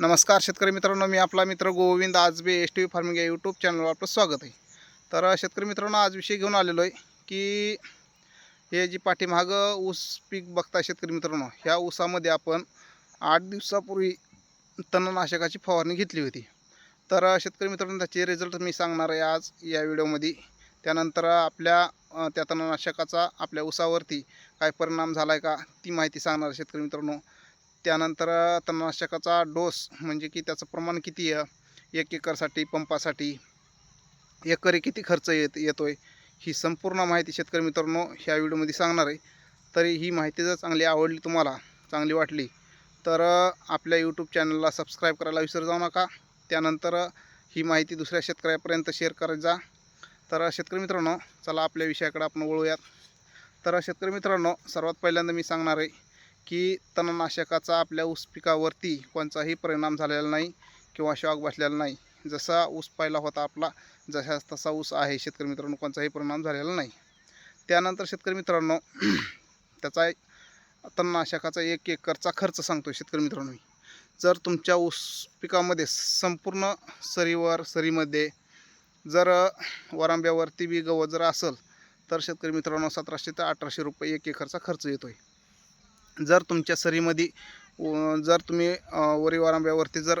नमस्कार शेतकरी मित्रांनो मी आपला मित्र Govind Ajbe S T V farming या यूट्यूब चॅनलवर आपलं स्वागत आहे. तर शेतकरी मित्रांनो आज विषय घेऊन आलेलो आहे की हे जी पाठीमागं ऊस पीक बघता शेतकरी मित्रांनो ह्या ऊसामध्ये आपण आठ दिवसापूर्वी तणनाशकाची फवारणी घेतली होती. तर शेतकरी मित्रांनो त्याचे रिझल्ट मी सांगणार आहे आज या व्हिडिओमध्ये. त्यानंतर आपल्या त्या तणनाशकाचा आपल्या ऊसावरती काय परिणाम झाला आहे का ती माहिती सांगणार आहे शेतकरी मित्रांनो. त्यानंतर तणनाशकाचा डोस म्हणजे की त्याचं प्रमाण किती आहे? एक एकरसाठी पंपासाठी एकरी किती खर्च येत येतो आहे ही संपूर्ण माहिती शेतकरी मित्रांनो ह्या व्हिडिओमध्ये सांगणार आहे. तरी ही माहिती जर चांगली आवडली तुम्हाला चांगली वाटली तर आपल्या यूट्यूब चॅनलला सबस्क्राईब करायला विसर जाऊ नका. त्यानंतर ही माहिती दुसऱ्या शेतकऱ्यापर्यंत शेअर करत जा. तर शेतकरी मित्रांनो चला आपल्या विषयाकडे आपण वळूयात. तर शेतकरी मित्रांनो सर्वात पहिल्यांदा मी सांगणार आहे की तणनाशकाचा आपल्या ऊस पिकावरती कोणताही परिणाम झालेला नाही किंवा शॉक बसलेला नाही. जसा ऊस पाहिला होता आपला जसा तसा ऊस आहे. शेतकरी मित्रांनो कोणताही परिणाम झालेला नाही. त्यानंतर शेतकरी मित्रांनो त्याचा एक तणनाशकाचा एक एकरचा खर्च सांगतो शेतकरी मित्रांनो मी. जर तुमच्या ऊस पिकामध्ये संपूर्ण सरीवर सरीमध्ये जर वरांब्यावरती बी गवत जर असेल तर शेतकरी मित्रांनो सतराशे ते अठराशे रुपये एक एकरचा खर्च येतो आहे जर तुमच्या सरीमध्ये जर तुम्ही वरी वारांब्यावरती जर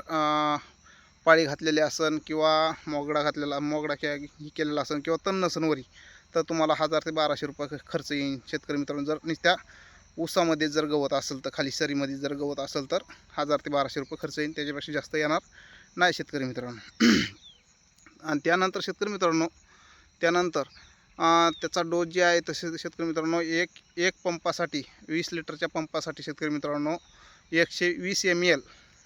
पाळी घातलेली असन किंवा मोगडा घातलेला मोगडा के केलेला असन किंवा तण नसन वरी तर तुम्हाला हजार ते बाराशे रुपये खर्च येईल शेतकरी मित्रांनो जर नुसत्या ऊसामध्ये जर गवत असेल तर खाली सरीमध्ये जर गवत असेल तर हजार ते बाराशे रुपये खर्च येईल त्याच्यापेक्षा जास्त येणार नाही शेतकरी मित्रांनो. आणि त्यानंतर शेतकरी मित्रांनो त्यानंतर त्याचा डोस जे आहे तसे शेतकरी मित्रांनो एक एक पंपासाठी वीस लिटरच्या पंपासाठी शेतकरी मित्रांनो एकशे वीस एम एल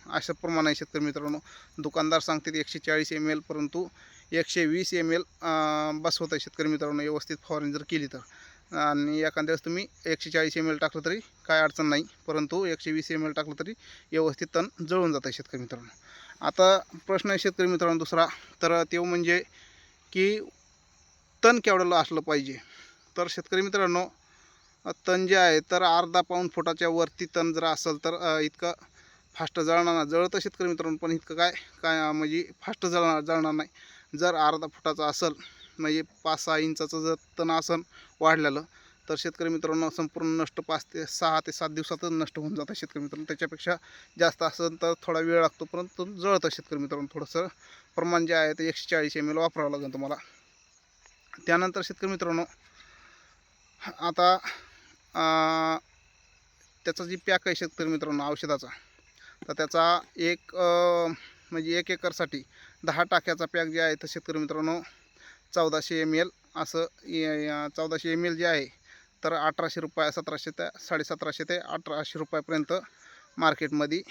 अशा प्रमाणे आहे शेतकरी मित्रांनो दुकानदार सांगतात एकशे चाळीस एम एल परंतु एकशे वीस एम एल बस होतं आहे शेतकरी मित्रांनो व्यवस्थित फवारणी जर केली तर. आणि एखाद्या वेळेस तुम्ही एकशे चाळीस एम एल टाकलं तरी काय अडचण नाही परंतु एकशे वीस एम एल टाकलं तरी व्यवस्थित तण जळून जातं आहे शेतकरी मित्रांनो. आता प्रश्न आहे शेतकरी मित्रांनो दुसरा तर तो म्हणजे की तण केवढं असलं पाहिजे. तर शेतकरी मित्रांनो तण जे आहे तर अर्धा पाऊण फुटाच्या वरती तण जर असेल तर इतकं फास्ट जळणार नाही. जळतं शेतकरी मित्रांनो पण इतकं काय काय म्हणजे फास्ट जळणार जळणार नाही. जर अर्धा फुटाचा असेल म्हणजे पाच सहा इंचाचं जर तण असेल वाढलेलं तर शेतकरी मित्रांनो संपूर्ण नष्ट पाच ते सहा ते सात दिवसातच नष्ट होऊन जातं शेतकरी मित्रांनो. त्याच्यापेक्षा जास्त असेल तर थोडा वेळ लागतो परंतु जळतं शेतकरी मित्रांनो. थोडंसं प्रमाण जे आहे ते एकशे चाळीस एम एल वापरावं लागेल तुम्हाला. त्यानंतर शेतकरी मित्रांनो आता त्याचा जी पॅक आहे शेतकरी मित्रांनो औषधाचा तर त्याचा एक म्हणजे एक एकरसाठी दहा टाक्याचा पॅक जे आहे तर शेतकरी मित्रांनो चौदाशे एम एल असं चौदाशे एम एल जे आहे तर अठराशे रुपये सतराशे ते साडेसतराशे ते अठराशे रुपयापर्यंत मार्केटमध्ये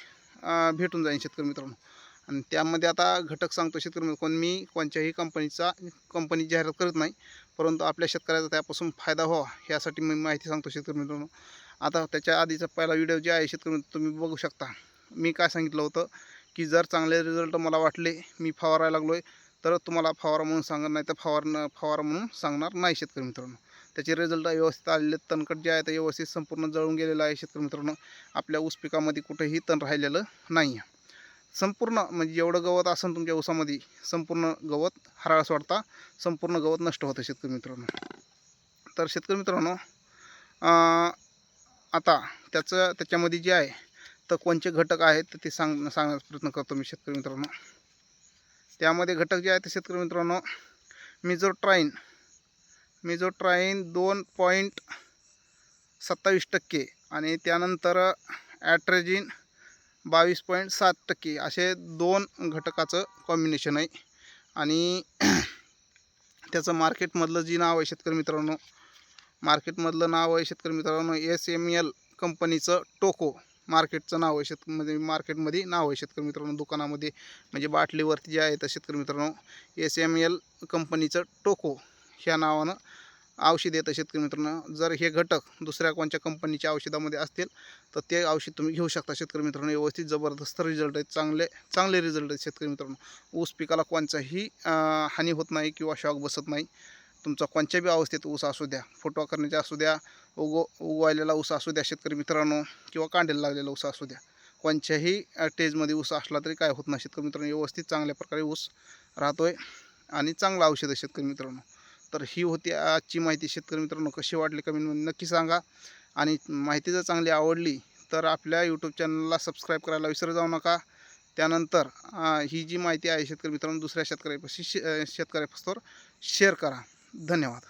भेटून जाईल शेतकरी मित्रांनो. आणि त्यामध्ये आता घटक सांगतो शेतकरी कोण मी कोणत्याही कंपनीचा कंपनी जाहिरात करत नाही परंतु आपल्या शेतकऱ्याचा त्यापासून फायदा व्हावा यासाठी मी माहिती सांगतो शेतकरी मित्रांनो. आता त्याच्या आधीचा पहिला व्हिडिओ जे आहे शेतकरी तुम्ही बघू शकता. मी काय सांगितलं होतं की जर चांगले रिझल्ट मला वाटले मी फवारायला लागलो आहे तर तुम्हाला फवारा म्हणून सांगणार नाही तर फवारणं फवारा म्हणून सांगणार नाही शेतकरी मित्रांनो. त्याचे रिझल्ट व्यवस्थित आलेले तणकट जे आहे ते व्यवस्थित संपूर्ण जळून गेलेलं आहे शेतकरी मित्रांनो. आपल्या ऊस पिकामध्ये कुठेही तण राहिलेलं नाही आहे संपूर्ण म्हणजे जेवढं गवत असेल तुमच्या ऊसामध्ये संपूर्ण गवत हराळ सोडता संपूर्ण गवत नष्ट होतं शेतकरी मित्रांनो. तर शेतकरी मित्रांनो आता त्याचं त्याच्यामध्ये जे आहे तर कोणते घटक आहेत तर ते सांग सांगण्याचा प्रयत्न करतो मी शेतकरी मित्रांनो. त्यामध्ये घटक जे आहेत ते शेतकरी मित्रांनो मिझोट्राईन मिझोट्राईन दोन पॉईंट सत्तावीस टक्के आणि त्यानंतर ॲट्रेजिन बावीस पॉईंट सात टक्के असे दोन घटकाचं कॉम्बिनेशन आहे. आणि त्याचं मार्केटमधलं जी नाव आहे शेतकरी मित्रांनो मार्केटमधलं नाव आहे शेतकरी मित्रांनो एस एम एल कंपनीचं टोको मार्केटचं नाव आहे शेत म्हणजे मार्केटमध्ये नाव आहे शेतकरी मित्रांनो दुकानामध्ये म्हणजे बाटलीवरती जे आहे तर शेतकरी मित्रांनो एस एम एल कंपनीचं टोको ह्या नावानं औषध येतं शेतकरी मित्रांनो. जर हे घटक दुसऱ्या कोणत्या कंपनीच्या औषधामध्ये असतील तर ते औषध तुम्ही घेऊ शकता शेतकरी मित्रांनो. व्यवस्थित जबरदस्त रिझल्ट आहेत. चांगले चांगले रिझल्ट आहेत शेतकरी मित्रांनो. ऊस पिकाला कोणताही हानी होत नाही किंवा शॉक बसत नाही. तुमचा कोणत्या बी अवस्थेत ऊस असू द्या फोटो करण्याच्या असू द्या उगो उगवायलेला ऊस असू द्या शेतकरी मित्रांनो किंवा कांडेला लागलेला ऊस असू द्या. कोणत्याही टेजमध्ये ऊस असला तरी काय होत नाही शेतकरी मित्रांनो. व्यवस्थित चांगल्या प्रकारे ऊस राहतो आहे आणि चांगलं औषध आहे शेतकरी मित्रांनो. तर ही होती आजची माहिती. शेतकरी मित्रांनो कशी वाटली कमेंटमध्ये नक्की सांगा. आणि माहिती जर चांगली आवडली तर आपल्या यूट्यूब चॅनलला सबस्क्राईब करायला विसर जाऊ नका. त्यानंतर ही जी माहिती आहे शेतकरी मित्रांनो दुसऱ्या शेतकऱ्यापाशी शे शेतकऱ्यापासून शेअर करा. धन्यवाद.